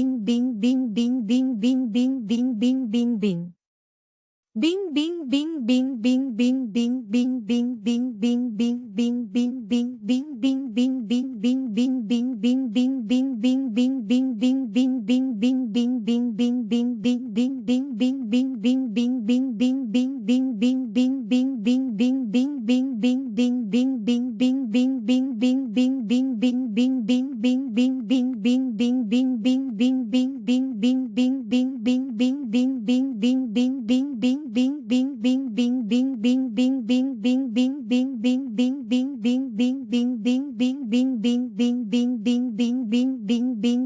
Bing bing bing bing bing bing bing bing bing bing bing. Bing bing bing bing bing bing bing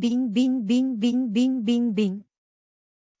bing bing bing bing bing bing bing bing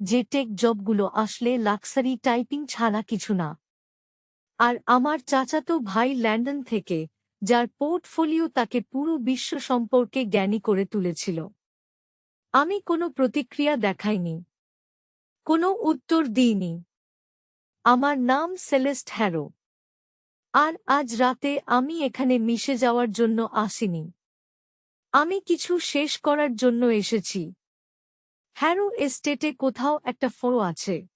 যে tech জবগুলো আসলে luxury typing ছাড়া কিছু না। আর আমার চাচাতো ভাই Landon থেকে, যার পোর্টফোলিও তাকে পুরো বিশ্ব সম্পর্কে জ্ঞানী করে তুলেছিল। আমি কোনো প্রতিক্রিয়া দেখাইনি। কোনো উত্তর দিইনি। আমার নাম সেলেস্ট হ্যারো। আর আজ রাতে আমি এখানে মিশে যাওয়ার জন্য আসিনি। আমি কিছু শেষ করার জন্য এসেছি। হ্যারো এস্টেটে কোথাও একটা ফো আছে।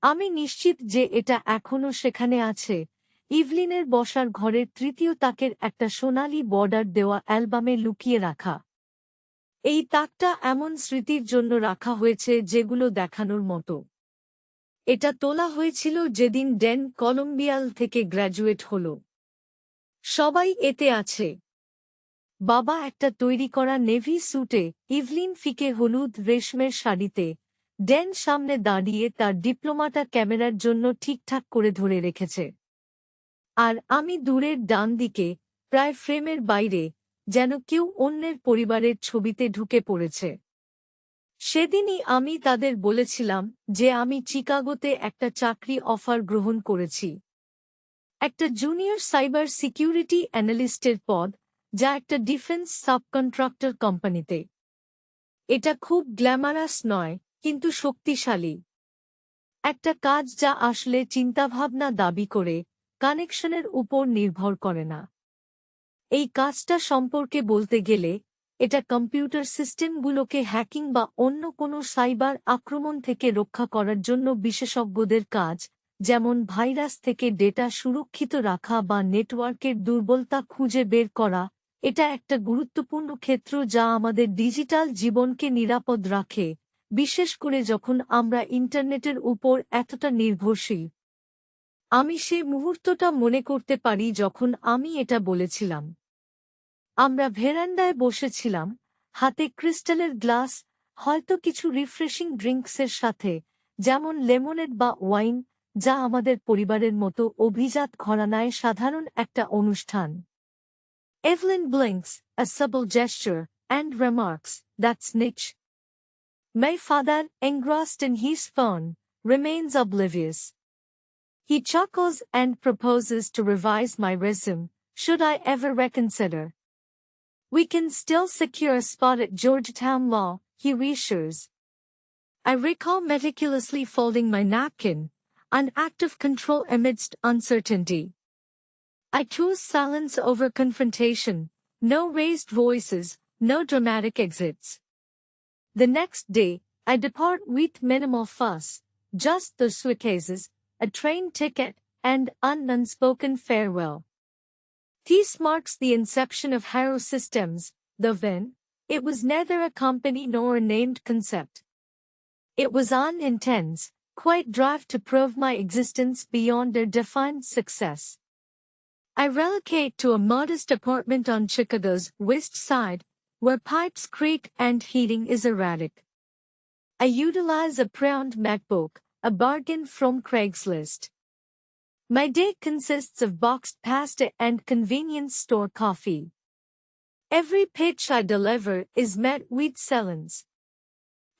আমি নিশ্চিত যে এটা এখনও সেখানে আছে। ইভলিনের বসার ঘরের তৃতীয় তাকের একটা সোনালি বর্ডার দেওয়া অ্যালবামে লুকিয়ে রাখা। এই তাকটা এমন স্মৃতির জন্য রাখা হয়েছে যেগুলো দেখানোর মতো। এটা তোলা হয়েছিল যেদিন ডেন কলম্বিয়াল থেকে গ্র্যাজুয়েট হল। সবাই এতে আছে। বাবা একটা তৈরি করা নেভি স্যুটে ইভলিন ফিকে হলুদ রেশমের শাড়িতে ডেন সামনে দাঁড়িয়ে তার ডিপ্লোমাটা ক্যামেরার জন্য ঠিকঠাক করে ধরে রেখেছে। আর আমি দূরের ডান দিকে, প্রায় ফ্রেমের বাইরে, যেন কেউ অন্যের পরিবারের ছবিতে ঢুকে পড়েছে। সেদিনই আমি তাদের বলেছিলাম যে আমি চিকাগোতে একটা চাকরি অফার গ্রহণ করেছি। একটা জুনিয়র সাইবার সিকিউরিটি অ্যানালিস্টের পদ যা একটা ডিফেন্স সাবকন্ট্রাক্টর কোম্পানিতে এটা খুব গ্ল্যামারাস নয়, কিন্তু শক্তিশালী। একটা কাজ যা আসলে চিন্তাভাবনা দাবি করে কানেকশনের উপর নির্ভর করে না। এই কাজটা সম্পর্কে বলতে গেলে, এটা কম্পিউটার সিস্টেমগুলোকে হ্যাকিং বা অন্য কোনো সাইবার আক্রমণ থেকে রক্ষা করার জন্য বিশেষজ্ঞদের কাজ, যেমন ভাইরাস থেকে ডেটা সুরক্ষিত রাখা বা নেটওয়ার্কের দুর্বলতা খুঁজে বের করা এটা একটা গুরুত্বপূর্ণ ক্ষেত্র যা আমাদের ডিজিটাল জীবনকে নিরাপদ রাখে, বিশেষ করে যখন আমরা ইন্টারনেটের উপর এতটা নির্ভরশীল। আমি সে মুহূর্তটা মনে করতে পারি যখন আমি এটা বলেছিলাম। আমরা ভেরান্ডায় বসেছিলাম, হাতে ক্রিস্টালের গ্লাস, হয়তো কিছু রিফ্রেশিং ড্রিঙ্কসের সাথে, যেমন লেমনেড বা ওয়াইন, যা আমাদের পরিবারের মতো অভিজাত ঘরানায় সাধারণ একটা অনুষ্ঠান। Evelyn blinks, a subtle gesture, and remarks, that's niche. My father, engrossed in his phone, remains oblivious. He chuckles and proposes to revise my resume, should I ever reconsider. We can still secure a spot at Georgetown Law, he reassures. I recall meticulously folding my napkin, an act of control amidst uncertainty. I choose silence over confrontation, no raised voices, no dramatic exits. The next day, I depart with minimal fuss, just the suitcases, a train ticket, and an unspoken farewell. This marks the inception of Harrow Systems, the when, it was neither a company nor a named concept. It was an unintense, quite drive to prove my existence beyond their defined success. I relocate to a modest apartment on Chicago's west side, where pipes creak and heating is erratic. I utilize a pre-owned MacBook, a bargain from Craigslist. My day consists of boxed pasta and convenience store coffee. Every pitch I deliver is met with silence.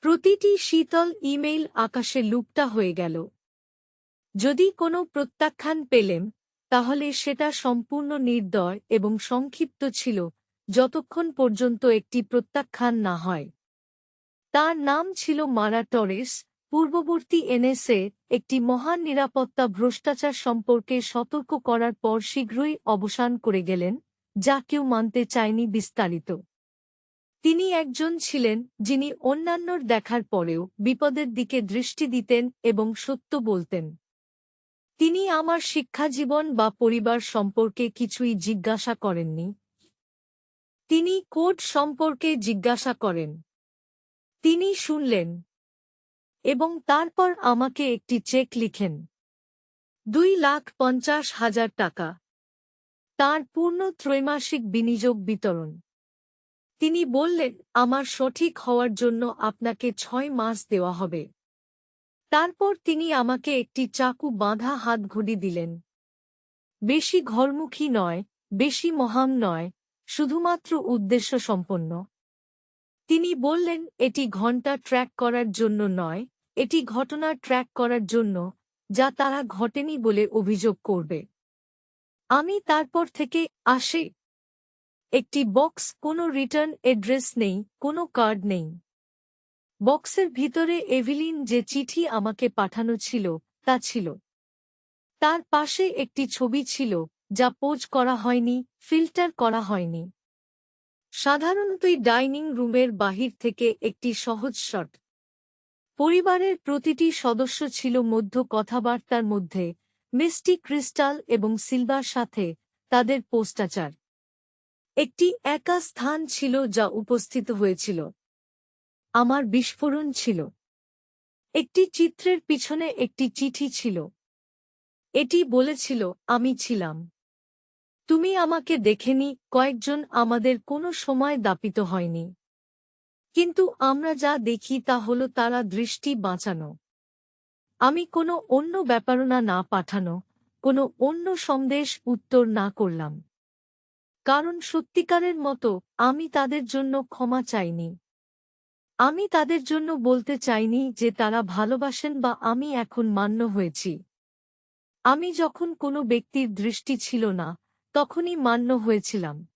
প্রতিটি শীতল email আকাশে লুপ্তা হয়ে গেল যদি কোনো প্রত্যাখ্যান পেলেম তাহলে সেটা সম্পূর্ণ নির্দয় এবং সংক্ষিপ্ত ছিল, যতক্ষণ পর্যন্ত একটি প্রত্যাখ্যান না হয়। তার নাম ছিল মারা টরেস, পূর্ববর্তী এনএসএ, একটি মহান নিরাপত্তা ভ্রষ্টাচার সম্পর্কে সতর্ক করার পর শীঘ্রই অবসান করে গেলেন, যা কেউ মানতে চায়নি বিস্তারিত। তিনি একজন ছিলেন, যিনি অন্যান্যর দেখার পরেও বিপদের দিকে দৃষ্টি দিতেন এবং সত্য বলতেন। তিনি আমার শিক্ষাজীবন বা পরিবার সম্পর্কে কিছুই জিজ্ঞাসা করেননি। তিনি কোড সম্পর্কে জিজ্ঞাসা করেন। তিনি শুনলেন এবং তারপর আমাকে একটি চেক লিখেন। দুই লাখ পঞ্চাশ হাজার টাকা। তার পূর্ণ ত্রৈমাসিক বিনিয়োগ বিতরণ। তিনি বললেন, আমার সঠিক হওয়ার জন্য আপনাকে ছয় মাস দেওয়া হবে। তারপর তিনি আমাকে একটি চাকু বাঁধা হাতঘড়ি দিলেন। বেশি ঘরমুখী নয়, বেশি মহাম নয়, শুধুমাত্র উদ্দেশ্য সম্পন্ন। তিনি বললেন, এটি ঘণ্টা ট্র্যাক করার জন্য নয়, এটি ঘটনা ট্র্যাক করার জন্য, যা তারা ঘটেনি বলে অভিযোগ করবে। আমি তারপর থেকে আসে। একটি বক্স, কোনো রিটার্ন এড্রেস নেই, কোনো কার্ড নেই। বক্সের ভিতরে এভিলিন যে চিঠি আমাকে পাঠানো ছিল, তা ছিল। তার পাশে একটি ছবি ছিল, যা পোজ করা হয়নি, ফিল্টার করা হয়নি। সাধারণতই ডাইনিং রুমের বাহির থেকে একটি সহজ শট। পরিবারের প্রতিটি সদস্য ছিল মধ্য কথাবার্তার মধ্যে মিষ্টি ক্রিস্টাল এবং সিলভার সাথে তাদের পোস্টাচার। একটি একা স্থান ছিল যা উপস্থিত হয়েছিল। আমার বিস্ফোরণ ছিল। একটি চিত্রের পিছনে একটি চিঠি ছিল। এটি বলেছিল, আমি ছিলাম। তুমি আমাকে দেখেনি, কয়েকজন আমাদের কোনো সময় দাপিত হয়নি। কিন্তু আমরা যা দেখি তা হল তারা দৃষ্টি বাঁচানো। আমি কোনো অন্য ব্যাপারনা না পাঠানো, কোনো অন্য সন্দেশ উত্তর না করলাম। কারণ সত্যিকারের মতো, আমি তাদের জন্য ক্ষমা চাইনি। আমি তাদের জন্য বলতে চাইনি যে তারা ভালোবাসেন বা আমি এখন মান্য হয়েছি। আমি যখন কোনো ব্যক্তির দৃষ্টি ছিল না, তখনই মান্য হয়েছিলাম।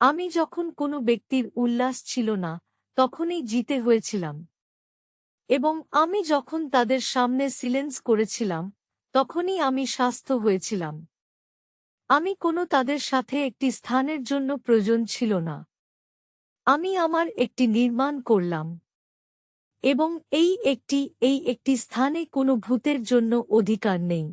আমি যখন কোনো ব্যক্তির উল্লাস ছিল না, তখনই জিতে হয়েছিলাম। এবং আমি যখন তাদের সামনে সিলেন্স করেছিলাম, তখনই আমি স্বাস্থ্য হয়েছিলাম। আমি কোনো তাদের সাথে একটি স্থানের জন্য প্রয়োজন ছিল না। আমি আমার একটি নির্মাণ করলাম। এবং এই একটি এই একটি স্থানে কোনো ভূতের জন্য অধিকার নেই।